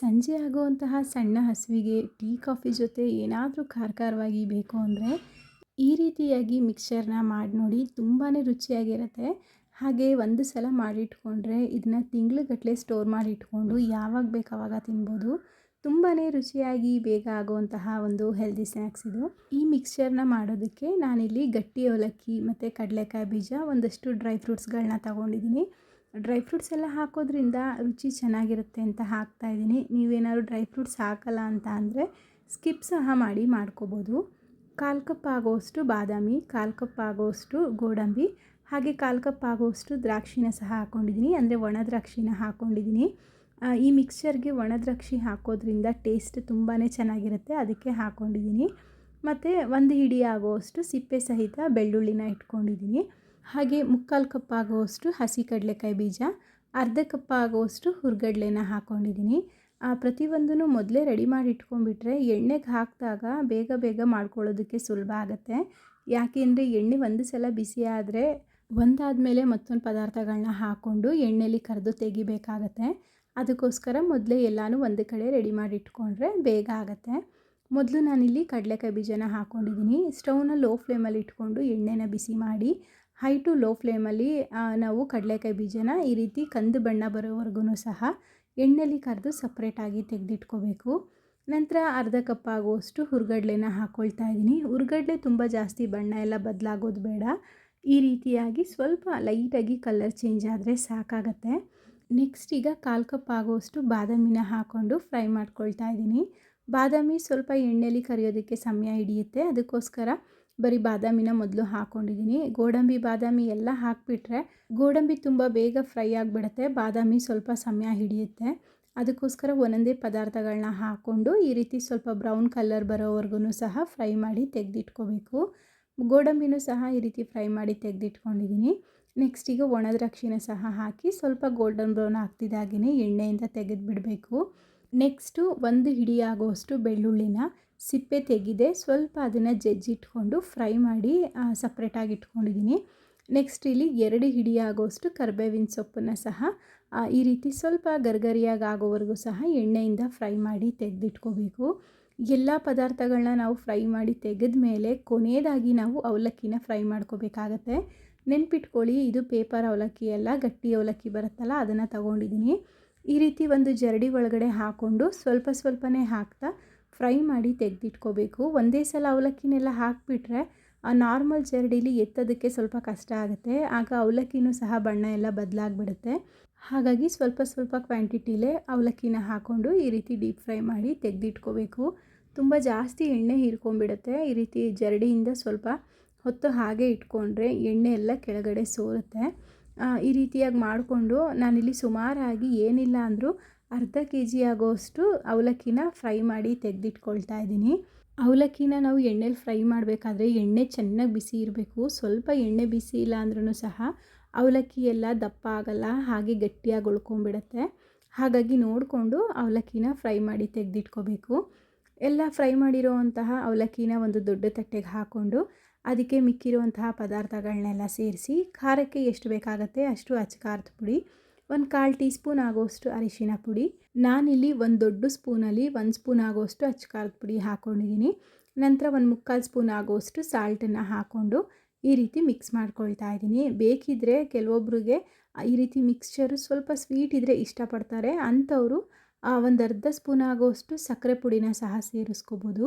ಸಂಜೆ ಆಗುವಂತಹ ಸಣ್ಣ ಹಸುವಿಗೆ ಟೀ, ಕಾಫಿ ಜೊತೆ ಏನಾದರೂ ಖಾರ ಖಾರವಾಗಿ ಬೇಕು ಅಂದರೆ ಈ ರೀತಿಯಾಗಿ ಮಿಕ್ಸರ್ನ ಮಾಡಿ ನೋಡಿ ತುಂಬಾ ರುಚಿಯಾಗಿರುತ್ತೆ. ಹಾಗೆ ಒಂದು ಸಲ ಮಾಡಿಟ್ಕೊಂಡ್ರೆ ಇದನ್ನ ತಿಂಗ್ಳುಗಟ್ಟಲೆ ಸ್ಟೋರ್ ಮಾಡಿ ಇಟ್ಕೊಂಡು ಯಾವಾಗ ಬೇಕು ಅವಾಗ ತಿನ್ಬೋದು. ತುಂಬಾ ರುಚಿಯಾಗಿ ಬೇಗ ಆಗುವಂತಹ ಒಂದು ಹೆಲ್ದಿ ಸ್ನ್ಯಾಕ್ಸ್ ಇದು. ಈ ಮಿಕ್ಸ್ಚರ್ನ ಮಾಡೋದಕ್ಕೆ ನಾನಿಲ್ಲಿ ಗಟ್ಟಿ ಅವಲಕ್ಕಿ ಮತ್ತು ಕಡಲೆಕಾಯಿ ಬೀಜ ಒಂದಷ್ಟು ಡ್ರೈ ಫ್ರೂಟ್ಸ್ಗಳನ್ನ ತಗೊಂಡಿದ್ದೀನಿ. ಡ್ರೈ ಫ್ರೂಟ್ಸ್ ಎಲ್ಲ ಹಾಕೋದ್ರಿಂದ ರುಚಿ ಚೆನ್ನಾಗಿರುತ್ತೆ ಅಂತ ಹಾಕ್ತಾ ಇದ್ದೀನಿ. ನೀವೇನಾದ್ರು ಡ್ರೈ ಫ್ರೂಟ್ಸ್ ಹಾಕಲ್ಲ ಅಂತ ಅಂದರೆ ಸ್ಕಿಪ್ ಸಹ ಮಾಡಿ ಮಾಡ್ಕೋಬೋದು. ಕಾಲು ಕಪ್ ಆಗೋವಷ್ಟು ಬಾದಾಮಿ, ಕಾಲು ಕಪ್ ಆಗೋವಷ್ಟು ಗೋಡಂಬಿ, ಹಾಗೆ ಕಾಲು ಕಪ್ ಆಗೋವಷ್ಟು ದ್ರಾಕ್ಷಿನ ಸಹ ಹಾಕ್ಕೊಂಡಿದ್ದೀನಿ ಅಂದರೆ ಒಣ ದ್ರಾಕ್ಷಿನ ಹಾಕ್ಕೊಂಡಿದ್ದೀನಿ ಈ ಮಿಕ್ಸ್ಚರ್ಗೆ ಒಣ ದ್ರಾಕ್ಷಿ ಹಾಕೋದ್ರಿಂದ ಟೇಸ್ಟ್ ತುಂಬಾ ಚೆನ್ನಾಗಿರುತ್ತೆ. ಅದಕ್ಕೆ ಹಾಕ್ಕೊಂಡಿದ್ದೀನಿ ಮತ್ತು ಒಂದು ಹಿಡಿ ಆಗೋವಷ್ಟು ಸಿಪ್ಪೆ ಸಹಿತ ಬೆಳ್ಳುಳ್ಳಿನ ಇಟ್ಕೊಂಡಿದ್ದೀನಿ. ಹಾಗೆ ಮುಕ್ಕಾಲು ಕಪ್ ಆಗುವಷ್ಟು ಹಸಿ ಕಡಲೆಕಾಯಿ ಬೀಜ, ಅರ್ಧ ಕಪ್ ಆಗುವಷ್ಟು ಹುರ್ಗಡ್ಲೆನ ಹಾಕ್ಕೊಂಡಿದ್ದೀನಿ ಪ್ರತಿಯೊಂದೂ ಮೊದಲೇ ರೆಡಿ ಮಾಡಿ ಇಟ್ಕೊಂಡ್ಬಿಟ್ರೆ ಎಣ್ಣೆಗೆ ಹಾಕಿದಾಗ ಬೇಗ ಬೇಗ ಮಾಡ್ಕೊಳ್ಳೋದಕ್ಕೆ ಸುಲಭ ಆಗುತ್ತೆ. ಯಾಕೆಂದರೆ ಎಣ್ಣೆ ಒಂದು ಸಲ ಬಿಸಿ ಆದರೆ ಒಂದಾದಮೇಲೆ ಮತ್ತೊಂದು ಪದಾರ್ಥಗಳನ್ನ ಹಾಕ್ಕೊಂಡು ಎಣ್ಣೆಲಿ ಕರೆದು ತೆಗಿಬೇಕಾಗತ್ತೆ. ಅದಕ್ಕೋಸ್ಕರ ಮೊದಲೇ ಎಲ್ಲನೂ ಒಂದು ಕಡೆ ರೆಡಿ ಮಾಡಿ ಇಟ್ಕೊಂಡ್ರೆ ಬೇಗ ಆಗುತ್ತೆ. ಮೊದಲು ನಾನಿಲ್ಲಿ ಕಡಲೆಕಾಯಿ ಬೀಜನ ಹಾಕ್ಕೊಂಡಿದ್ದೀನಿ ಸ್ಟವ್ನ ಲೋ ಫ್ಲೇಮಲ್ಲಿ ಇಟ್ಕೊಂಡು ಎಣ್ಣೆನ ಬಿಸಿ ಮಾಡಿ ಹೈ ಟು ಲೋ ಫ್ಲೇಮಲ್ಲಿ ನಾವು ಕಡಲೆಕಾಯಿ ಬೀಜನ ಈ ರೀತಿ ಕಂದು ಬಣ್ಣ ಬರೋವರೆಗೂ ಸಹ ಎಣ್ಣೆಲಿ ಕರೆದು ಸಪ್ರೇಟಾಗಿ ತೆಗೆದಿಟ್ಕೋಬೇಕು. ನಂತರ ಅರ್ಧ ಕಪ್ ಆಗುವಷ್ಟು ಹುರ್ಗಡ್ಲೆನ ಹಾಕ್ಕೊಳ್ತಾ ಇದ್ದೀನಿ. ಹುರ್ಗಡ್ಲೆ ತುಂಬ ಜಾಸ್ತಿ ಬಣ್ಣ ಎಲ್ಲ ಬದಲಾಗೋದು ಬೇಡ. ಈ ರೀತಿಯಾಗಿ ಸ್ವಲ್ಪ ಲೈಟಾಗಿ ಕಲರ್ ಚೇಂಜ್ ಆದರೆ ಸಾಕಾಗತ್ತೆ. ನೆಕ್ಸ್ಟ್ ಈಗ ಕಾಲು ಕಪ್ ಆಗುವಷ್ಟು ಬಾದಾಮಿನ ಹಾಕ್ಕೊಂಡು ಫ್ರೈ ಮಾಡ್ಕೊಳ್ತಾ ಇದ್ದೀನಿ. ಬಾದಾಮಿ ಸ್ವಲ್ಪ ಎಣ್ಣೆಲಿ ಕರಿಯೋದಕ್ಕೆ ಸಮಯ ಹಿಡಿಯುತ್ತೆ. ಅದಕ್ಕೋಸ್ಕರ ಬರೀ ಬಾದಾಮಿನ ಮೊದಲು ಹಾಕ್ಕೊಂಡಿದ್ದೀನಿ ಗೋಡಂಬಿ ಬಾದಾಮಿ ಎಲ್ಲ ಹಾಕಿಬಿಟ್ರೆ ಗೋಡಂಬಿ ತುಂಬ ಬೇಗ ಫ್ರೈ ಆಗಿಬಿಡುತ್ತೆ. ಬಾದಾಮಿ ಸ್ವಲ್ಪ ಸಮಯ ಹಿಡಿಯುತ್ತೆ. ಅದಕ್ಕೋಸ್ಕರ ಒಂದೊಂದೇ ಪದಾರ್ಥಗಳನ್ನ ಹಾಕ್ಕೊಂಡು ಈ ರೀತಿ ಸ್ವಲ್ಪ ಬ್ರೌನ್ ಕಲರ್ ಬರೋವರೆಗೂ ಸಹ ಫ್ರೈ ಮಾಡಿ ತೆಗೆದಿಟ್ಕೋಬೇಕು. ಗೋಡಂಬಿನೂ ಸಹ ಈ ರೀತಿ ಫ್ರೈ ಮಾಡಿ ತೆಗೆದಿಟ್ಕೊಂಡಿದ್ದೀನಿ. ನೆಕ್ಸ್ಟ್ ಈಗ ಒಣ ಸಹ ಹಾಕಿ ಸ್ವಲ್ಪ ಗೋಲ್ಡನ್ ಬ್ರೌನ್ ಆಗ್ತಿದ್ದಾಗೇ ಎಣ್ಣೆಯಿಂದ ತೆಗೆದುಬಿಡಬೇಕು. ನೆಕ್ಸ್ಟು ಒಂದು ಹಿಡಿಯಾಗುವಷ್ಟು ಬೆಳ್ಳುಳ್ಳಿನ ಸಿಪ್ಪೆ ತೆಗೆದೆ ಸ್ವಲ್ಪ ಅದನ್ನು ಜಜ್ಜಿಟ್ಕೊಂಡು ಫ್ರೈ ಮಾಡಿ ಸಪ್ರೇಟಾಗಿ ಇಟ್ಕೊಂಡಿದ್ದೀನಿ. ನೆಕ್ಸ್ಟ್ ಇಲ್ಲಿ ಎರಡು ಹಿಡಿಯಾಗೋಷ್ಟು ಕರ್ಬೇವಿನ ಸೊಪ್ಪನ್ನು ಸಹ ಈ ರೀತಿ ಸ್ವಲ್ಪ ಗರ್ಗರಿಯಾಗಿ ಆಗೋವರೆಗೂ ಸಹ ಎಣ್ಣೆಯಿಂದ ಫ್ರೈ ಮಾಡಿ ತೆಗೆದಿಟ್ಕೋಬೇಕು. ಎಲ್ಲ ಪದಾರ್ಥಗಳನ್ನ ನಾವು ಫ್ರೈ ಮಾಡಿ ತೆಗೆದ ಮೇಲೆ ಕೊನೆಯದಾಗಿ ನಾವು ಅವಲಕ್ಕಿನ ಫ್ರೈ ಮಾಡ್ಕೋಬೇಕಾಗತ್ತೆ. ನೆನ್ಪಿಟ್ಕೊಳ್ಳಿ, ಇದು ಪೇಪರ್ ಅವಲಕ್ಕಿ ಎಲ್ಲ ಗಟ್ಟಿ ಅವಲಕ್ಕಿ ಬರುತ್ತಲ್ಲ, ಅದನ್ನು ತಗೊಂಡಿದ್ದೀನಿ. ಈ ರೀತಿ ಒಂದು ಜರಡಿ ಒಳಗಡೆ ಹಾಕ್ಕೊಂಡು ಸ್ವಲ್ಪ ಸ್ವಲ್ಪನೇ ಹಾಕ್ತಾ ಫ್ರೈ ಮಾಡಿ ತೆಗೆದಿಟ್ಕೋಬೇಕು. ಒಂದೇ ಸಲ ಅವಲಕ್ಕಿನೆಲ್ಲ ಹಾಕಿಬಿಟ್ರೆ ಆ ನಾರ್ಮಲ್ ಜರಡಿಲಿ ಎತ್ತೋದಕ್ಕೆ ಸ್ವಲ್ಪ ಕಷ್ಟ ಆಗುತ್ತೆ. ಆಗ ಅವಲಕ್ಕಿನೂ ಸಹ ಬಣ್ಣ ಎಲ್ಲ ಬದಲಾಗ್ಬಿಡುತ್ತೆ. ಹಾಗಾಗಿ ಸ್ವಲ್ಪ ಸ್ವಲ್ಪ ಕ್ವಾಂಟಿಟಿಲೇ ಅವಲಕ್ಕಿನ ಹಾಕ್ಕೊಂಡು ಈ ರೀತಿ ಡೀಪ್ ಫ್ರೈ ಮಾಡಿ ತೆಗೆದಿಟ್ಕೋಬೇಕು. ತುಂಬ ಜಾಸ್ತಿ ಎಣ್ಣೆ ಹೀರ್ಕೊಂಡ್ಬಿಡುತ್ತೆ. ಈ ರೀತಿ ಜರಡಿಯಿಂದ ಸ್ವಲ್ಪ ಹೊತ್ತು ಹಾಗೆ ಇಟ್ಕೊಂಡ್ರೆ ಎಣ್ಣೆ ಎಲ್ಲ ಕೆಳಗಡೆ ಸೋರುತ್ತೆ. ಈ ರೀತಿಯಾಗಿ ಮಾಡಿಕೊಂಡು ನಾನಿಲ್ಲಿ ಸುಮಾರಾಗಿ ಏನಿಲ್ಲ ಅಂದರೂ ಅರ್ಧ ಕೆ ಜಿ ಆಗೋಷ್ಟು ಅವಲಕ್ಕಿನ ಫ್ರೈ ಮಾಡಿ ತೆಗೆದಿಟ್ಕೊಳ್ತಾ ಇದ್ದೀನಿ. ಅವಲಕ್ಕಿನ ನಾವು ಎಣ್ಣೆಲಿ ಫ್ರೈ ಮಾಡಬೇಕಾದ್ರೆ ಎಣ್ಣೆ ಚೆನ್ನಾಗಿ ಬಿಸಿ ಇರಬೇಕು. ಸ್ವಲ್ಪ ಎಣ್ಣೆ ಬಿಸಿ ಇಲ್ಲ ಅಂದ್ರೂ ಸಹ ಅವಲಕ್ಕಿ ಎಲ್ಲ ದಪ್ಪ ಆಗಲ್ಲ, ಹಾಗೆ ಗಟ್ಟಿಯಾಗಿ ಉಳ್ಕೊಂಬಿಡತ್ತೆ ಹಾಗಾಗಿ ನೋಡಿಕೊಂಡು ಅವಲಕ್ಕಿನ ಫ್ರೈ ಮಾಡಿ ತೆಗೆದಿಟ್ಕೋಬೇಕು. ಎಲ್ಲ ಫ್ರೈ ಮಾಡಿರೋವಂತಹ ಅವಲಕ್ಕಿನ ಒಂದು ದೊಡ್ಡ ತಟ್ಟೆಗೆ ಹಾಕ್ಕೊಂಡು ಅದಕ್ಕೆ ಮಿಕ್ಕಿರುವಂತಹ ಪದಾರ್ಥಗಳನ್ನೆಲ್ಲ ಸೇರಿಸಿ ಖಾರಕ್ಕೆ ಎಷ್ಟು ಬೇಕಾಗತ್ತೆ ಅಷ್ಟು ಅಚ್ಚ ಖಾರದ ಪುಡಿ. ಒಂದು ಕಾಲು ಟೀ ಸ್ಪೂನ್ ಆಗೋಷ್ಟು ಅರಿಶಿನ ಪುಡಿ. ನಾನಿಲ್ಲಿ ಒಂದು ದೊಡ್ಡ ಸ್ಪೂನಲ್ಲಿ ಒಂದು ಸ್ಪೂನ್ ಆಗೋಷ್ಟು ಅಚ್ಚಕಾಲದ ಪುಡಿ ಹಾಕ್ಕೊಂಡಿದ್ದೀನಿ ನಂತರ ಒಂದು ಮುಕ್ಕಾಲು ಸ್ಪೂನ್ ಆಗೋಷ್ಟು ಸಾಲ್ಟನ್ನು ಹಾಕ್ಕೊಂಡು ಈ ರೀತಿ ಮಿಕ್ಸ್ ಮಾಡ್ಕೊಳ್ತಾ ಇದ್ದೀನಿ ಬೇಕಿದ್ದರೆ ಕೆಲವೊಬ್ರಿಗೆ ಈ ರೀತಿ ಮಿಕ್ಸ್ಚರು ಸ್ವಲ್ಪ ಸ್ವೀಟ್ ಇದ್ದರೆ ಇಷ್ಟಪಡ್ತಾರೆ. ಅಂಥವರು ಒಂದು ಅರ್ಧ ಸ್ಪೂನ್ ಆಗೋಷ್ಟು ಸಕ್ಕರೆ ಪುಡಿನ ಸಹ ಸೇರಿಸ್ಕೋಬೋದು.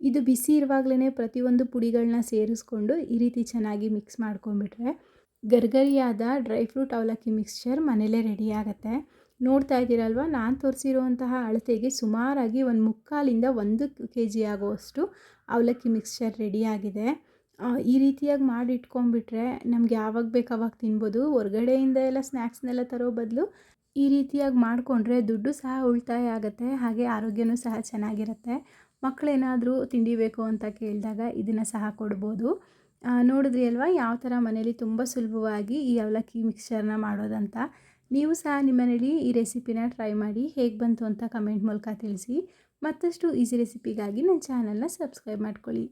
ಇದು ಬಿಸಿ ಇರುವಾಗಲೇ ಪ್ರತಿಯೊಂದು ಪುಡಿಗಳನ್ನ ಸೇರಿಸ್ಕೊಂಡು ಈ ರೀತಿ ಚೆನ್ನಾಗಿ ಮಿಕ್ಸ್ ಮಾಡ್ಕೊಂಬಿಟ್ರೆ ಗರ್ಗರಿಯಾದ ಡ್ರೈ ಫ್ರೂಟ್ ಅವಲಕ್ಕಿ ಮಿಕ್ಸ್ಚರ್ ಮನೇಲೇ ರೆಡಿ ಆಗುತ್ತೆ. ನೋಡ್ತಾ ಇದ್ದೀರಲ್ವ? ನಾನು ತೋರಿಸಿರುವಂತಹ ಅಳತೆಗೆ ಸುಮಾರಾಗಿ ಒಂದು ಮುಕ್ಕಾಲಿಂದ ಒಂದು ಕೆ ಜಿ ಆಗುವಷ್ಟು ಅವಲಕ್ಕಿ ಮಿಕ್ಸ್ಚರ್ ರೆಡಿಯಾಗಿದೆ ಈ ರೀತಿಯಾಗಿ ಮಾಡಿ ಇಟ್ಕೊಂಡ್ಬಿಟ್ರೆ ನಮ್ಗೆ ಯಾವಾಗ ಬೇಕು ಅವಾಗ ತಿನ್ಬೋದು. ಹೊರ್ಗಡೆಯಿಂದ ಎಲ್ಲ ಸ್ನ್ಯಾಕ್ಸ್ನೆಲ್ಲ ತರೋ ಬದಲು ಈ ರೀತಿಯಾಗಿ ಮಾಡಿಕೊಂಡ್ರೆ ದುಡ್ಡು ಸಹ ಉಳಿತಾಯ ಆಗುತ್ತೆ. ಹಾಗೆ ಆರೋಗ್ಯನೂ ಸಹ ಚೆನ್ನಾಗಿರುತ್ತೆ. ಮಕ್ಕಳೇನಾದರೂ ತಿಂಡಿ ಬೇಕು ಅಂತ ಕೇಳಿದಾಗ ಇದನ್ನು ಸಹ ಕೊಡ್ಬೋದು. ನೋಡಿದ್ರಿ ಅಲ್ವಾ? ಯಾವ ಥರ ಮನೇಲಿ ತುಂಬ ಸುಲಭವಾಗಿ ಈ ಅವಲಕ್ಕಿ ಮಿಕ್ಸ್ಚರ್ನ ಮಾಡೋದಂತ. ನೀವು ಸಹ ನಿಮ್ಮ ಮನೇಲಿ ಈ ರೆಸಿಪಿನ ಟ್ರೈ ಮಾಡಿ ಹೇಗೆ ಬಂತು ಅಂತ ಕಮೆಂಟ್ ಮೂಲಕ ತಿಳಿಸಿ. ಮತ್ತಷ್ಟು ಈಸಿ ರೆಸಿಪಿಗಾಗಿ ನನ್ನ ಚಾನಲ್ನ ಸಬ್ಸ್ಕ್ರೈಬ್ ಮಾಡ್ಕೊಳ್ಳಿ.